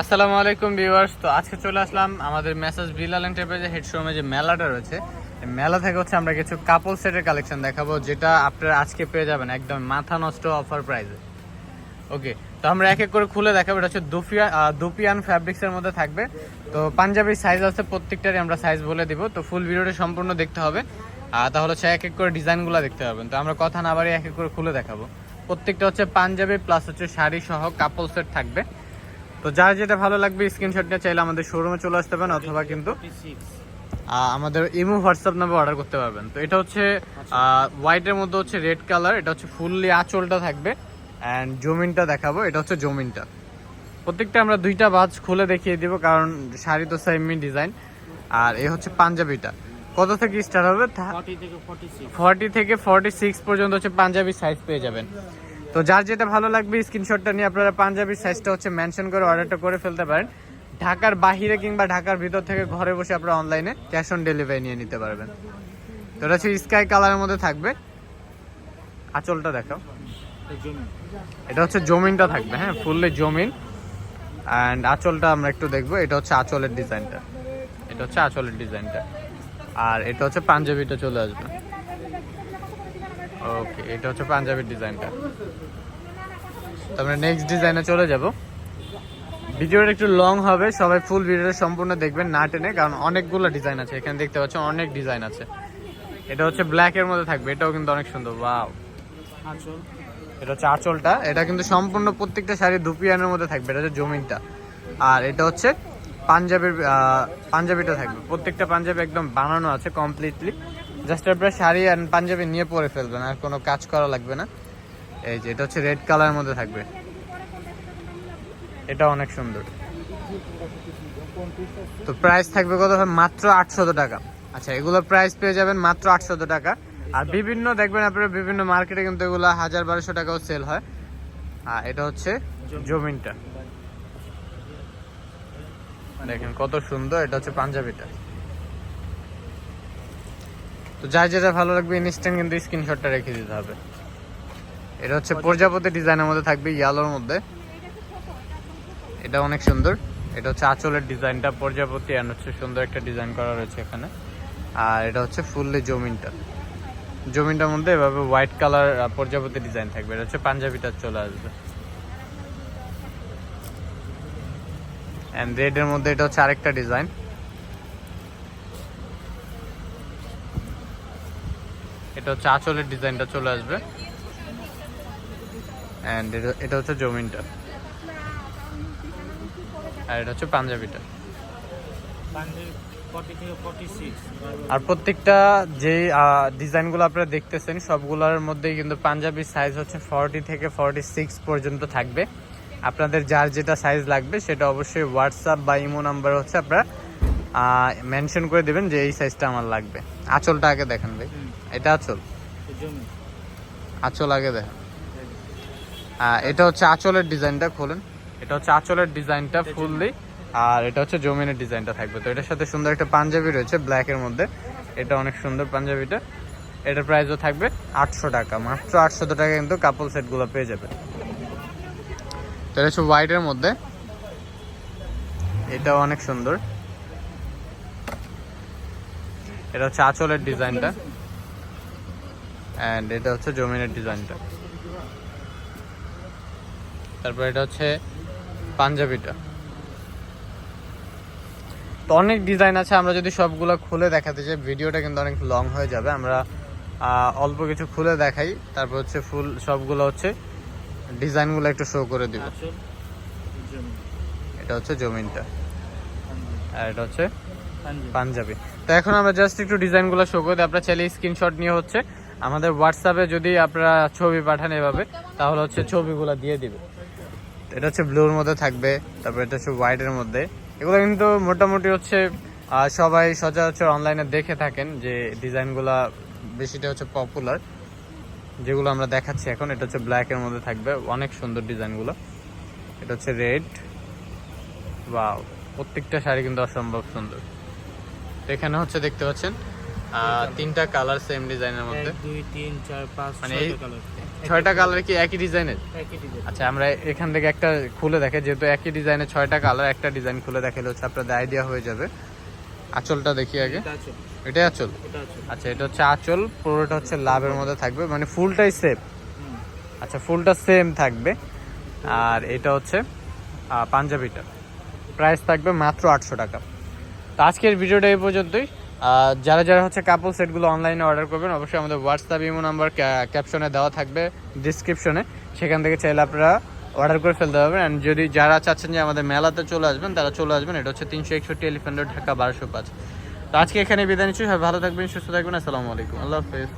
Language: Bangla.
আসসালামু আলাইকুম ভিউয়ার্স। তো আজকে চলে আসলাম আমাদের মেসেজ বিলাল এন্টারপ্রাইজের হেড শোরুমে যে মেলাটা রয়েছে। মেলা থেকে হচ্ছে আমরা কিছু কাপল সেটের কালেকশন দেখাবো যেটা আপনারা আজকে পেয়ে যাবেন একদম মাথা নষ্ট অফার প্রাইসে ওকে তো আমরা এক এক করে খুলে দেখাবো। এটা হচ্ছে আহ, দুপিয়ান ফ্যাব্রিক্সের মধ্যে থাকবে। তো পাঞ্জাবির সাইজ আছে প্রত্যেকটারই আমরা সাইজ বলে দিব। তো ফুল ভিডিওটা সম্পূর্ণ দেখতে হবে। আর তাহলে হচ্ছে এক এক করে ডিজাইনগুলো দেখতে পাবেন। তো আমরা কথা না বাড়িয়ে এক এক করে খুলে দেখাবো। প্রত্যেকটা হচ্ছে পাঞ্জাবি প্লাস হচ্ছে শাড়ি সহ কাপল সেট থাকবে। তো যার যেটা ভালো লাগবে স্ক্রিনশট নিয়ে চাইলে আমাদের শোরুমে চলে আসতে পারেন অথবা কিন্তু আমাদের ইমো হোয়াটসঅ্যাপ নাম্বার অর্ডার করতে পারবেন। তো এটা হচ্ছে হোয়াইটের মধ্যে হচ্ছে রেড কালার এটা হচ্ছে ফুললি আঁচলটা থাকবে। অ্যান্ড জমিনটা দেখাবো এটা হচ্ছে জমিনটা। প্রত্যেকটা আমরা দুইটা বাজ খুলে দেখিয়ে দিব কারণ শাড়ি তো সেমই ডিজাইন আর এ হচ্ছে পাঞ্জাবিটা। কত থেকে স্টার্ট হবে? ফর্টি থেকে ফর্টি সিক্স পর্যন্ত হচ্ছে পাঞ্জাবি সাইজ পেয়ে যাবেন। তো যার যেটা ভালো লাগবে স্ক্রিনশটটা নিয়ে আপনারা পাঞ্জাবির সাইজটা হচ্ছে মেনশন করে অর্ডারটা করে ফেলতে পারেন। ঢাকার বাহিরে কিংবা ঢাকার ভিতর থেকে ঘরে বসে আপনারা অনলাইনে ক্যাশ অন ডেলিভারি নিয়ে নিতে পারবেন। তো এটা হচ্ছে স্কাই কালারের মধ্যে থাকবে। আঁচলটা দেখাও। এটা হচ্ছে জমিনটা থাকবে হ্যাঁ ফুললি জমিন। অ্যান্ড আঁচলটা আমরা একটু দেখব, এটা হচ্ছে আঁচলের ডিজাইনটা এটা হচ্ছে আঁচলের ডিজাইনটা আর এটা হচ্ছে পাঞ্জাবিটা চলে আসবে। ওকে এটা হচ্ছে পাঞ্জাবির ডিজাইনটা। তো আমরা নেক্সট ডিজাইনে চলে যাব। ভিডিওটা একটু লং হবে সবাই ফুল ভিডিওটা সম্পূর্ণ দেখবেন না টেনে কারণ অনেকগুলো ডিজাইন আছে। এখানে দেখতে পাচ্ছেন অনেক ডিজাইন আছে। এটা হচ্ছে ব্ল্যাক এর মধ্যে থাকবে এটাও কিন্তু অনেক সুন্দর আঁচল। এটা হচ্ছে আঁচলটা এটা কিন্তু সম্পূর্ণ প্রত্যেকটা শাড়ি দুপিয়ানের মধ্যে থাকবে এটা হচ্ছে জমিনটা। আর এটা হচ্ছে পাঞ্জাবির পাঞ্জাবিটা থাকবে। প্রত্যেকটা পাঞ্জাবি একদম বানানো আছে কমপ্লিটলি জাস্ট আপনারা শাড়ি আর পাঞ্জাবি নিয়ে পরে ফেলবেন, আর কোনো কাজ করা লাগবে না। এই যে, এটা হচ্ছে রেড কালারের মধ্যে থাকবে। এটা অনেক সুন্দর। তো প্রাইস থাকবে কত? মাত্র আটশত টাকা। আচ্ছা এগুলো প্রাইস পেয়ে যাবেন মাত্র আটশত টাকা। আর বিভিন্ন, দেখবেন আপনারা বিভিন্ন মার্কেটে কিন্তু এগুলো হাজার বারোশো টাকাও সেল হয়। আর এটা হচ্ছে জমিনটা। দেখেন কত সুন্দর, এটা হচ্ছে পাঞ্জাবিটা। তো যার যেটা ভালো লাগবে ইনস্ট্যান্ট কিন্তু স্ক্রিনশটটা রেখে দিতে হবে। এটা হচ্ছে প্রজাপতি ডিজাইনের মধ্যে থাকবে ইয়ালোর মধ্যে। এটা অনেক সুন্দর। এটা হচ্ছে আঁচলের ডিজাইনটা, প্রজাপতি আর হচ্ছে সুন্দর একটা ডিজাইন করা রয়েছে এখানে। আর এটা হচ্ছে ফুললি জমিনটা। জমিনটার মধ্যে এভাবে হোয়াইট কালার প্রজাপতি ডিজাইন থাকবে। এটা হচ্ছে পাঞ্জাবিটা চলে আসবে। অ্যান্ড রেডের মধ্যে এটা হচ্ছে আরেকটা ডিজাইন। এটা হচ্ছে আঁচলের ডিজাইনটা চলে আসবে। অ্যান্ড এটা হচ্ছে জমিনটা। আর এটা হচ্ছে পাঞ্জাবিটা। আর প্রত্যেকটা যে ডিজাইনগুলো আপনারা দেখতেছেন, সবগুলোর মধ্যেই কিন্তু পাঞ্জাবি সাইজ হচ্ছে ফর্টি থেকে ফর্টি সিক্স পর্যন্ত থাকবে। আপনাদের যার যেটা সাইজ লাগবে, সেটা অবশ্যই হোয়াটসঅ্যাপ বা ইমো নাম্বার হচ্ছে আপনারা মেনশন করে দেবেন যে এই সাইজটা আমার লাগবে। আঁচলটা আগে দেখেন ভাই। এটা আঁচল। আঁচল আগে দেখেন। এটা হচ্ছে আঁচলের ডিজাইনটা খোলেন। এটা হচ্ছে আঁচলের ডিজাইনটা ফুললি। আর এটা হচ্ছে জমিনের ডিজাইনটা থাকবে। তো এটার সাথে সুন্দর একটা পাঞ্জাবি রয়েছে ব্ল্যাকের মধ্যে। এটা অনেক সুন্দর পাঞ্জাবিটা। এটার প্রাইসও থাকবে আটশো টাকা। মাত্র আটশো টাকা কিন্তু কাপল সেটগুলো পেয়ে যাবে তো এটা হচ্ছে হোয়াইটের মধ্যে। এটাও অনেক সুন্দর। এটা হচ্ছে আঁচলের ডিজাইনটা। অ্যান্ড এটা হচ্ছে জমিনের ডিজাইনটা। তারপর এটা হচ্ছে পাঞ্জাবিটা। তো অনেক ডিজাইন আছে আমরা যদি সবগুলো খুলে দেখাতে চাই ভিডিওটা কিন্তু অনেক লং হয়ে যাবে। আমরা অল্প কিছু খুলে দেখাই তারপর হচ্ছে ফুল সবগুলো হচ্ছে ডিজাইনগুলো একটু শো করে দিব। এটা হচ্ছে জমিনটা। আর এটা হচ্ছে পাঞ্জাবি। তো এখন আমরা জাস্ট একটু ডিজাইনগুলো শো করে। আপনারা চাইলে স্ক্রিনশট নিয়ে হচ্ছে আমাদের হোয়াটসঅ্যাপে যদি আপনারা ছবি পাঠান এভাবে, তাহলে হচ্ছে ছবিগুলো দিয়ে দিবে। এটা হচ্ছে ব্লুর মধ্যে থাকবে, তারপর এটা হচ্ছে হোয়াইটের মধ্যে। এগুলো কিন্তু মোটামুটি হচ্ছে সবাই সচরাচর অনলাইনে দেখে থাকেন যে ডিজাইনগুলো বেশিটা হচ্ছে পপুলার যেগুলো আমরা দেখাচ্ছি এখন, এটা হচ্ছে ব্ল্যাকের মধ্যে থাকবে। অনেক সুন্দর ডিজাইনগুলো। এটা হচ্ছে রেড বা প্রত্যেকটা শাড়ি কিন্তু অসম্ভব সুন্দর। এখানে হচ্ছে দেখতে পাচ্ছেন তিনটা কালার সেম ডিজাইনের মধ্যে। দুই তিন চার পাঁচ মানে ছয়টা কালার কি একই ডিজাইনের আচ্ছা আমরা এখান থেকে একটা খুলে দেখে যেহেতু একই ডিজাইনের ছয়টা কালার একটা ডিজাইন খুলে দেখালে হচ্ছে আপনাদের আইডিয়া হয়ে যাবে। আঁচলটা দেখি আগে। এটাই আঁচল? আচ্ছা এটা হচ্ছে আঁচল পুরোটা হচ্ছে লাভের মধ্যে থাকবে। মানে ফুলটাই সেম আচ্ছা ফুলটা সেম থাকবে। আর এটা হচ্ছে পাঞ্জাবিটা। প্রাইস থাকবে মাত্র আটশো টাকা। তো আজকের ভিডিওটা এই পর্যন্তই। যারা যারা হচ্ছে কাপল সেটগুলো অনলাইনে অর্ডার করবেন, অবশ্যই আমাদের হোয়াটসঅ্যাপ ইমো নাম্বার ক্যাপশনে দেওয়া থাকবে ডিসক্রিপশনে সেখান থেকে চাইলে আপনারা অর্ডার করে ফেলতে পারবেন। অ্যান্ড যদি যারা চাচ্ছেন যে আমাদের মেলাতে চলে আসবেন, তারা চলে আসবেন। এটা হচ্ছে তিনশো একষট্টি এলিফেন্ট ঢাকা বারোশো পাঁচ। তো আজকে এখানে বিদায় নিচ্ছি। ভালো থাকবেন, সুস্থ থাকবেন। আসসালামু আলাইকুম। আল্লাহ হাফেজ।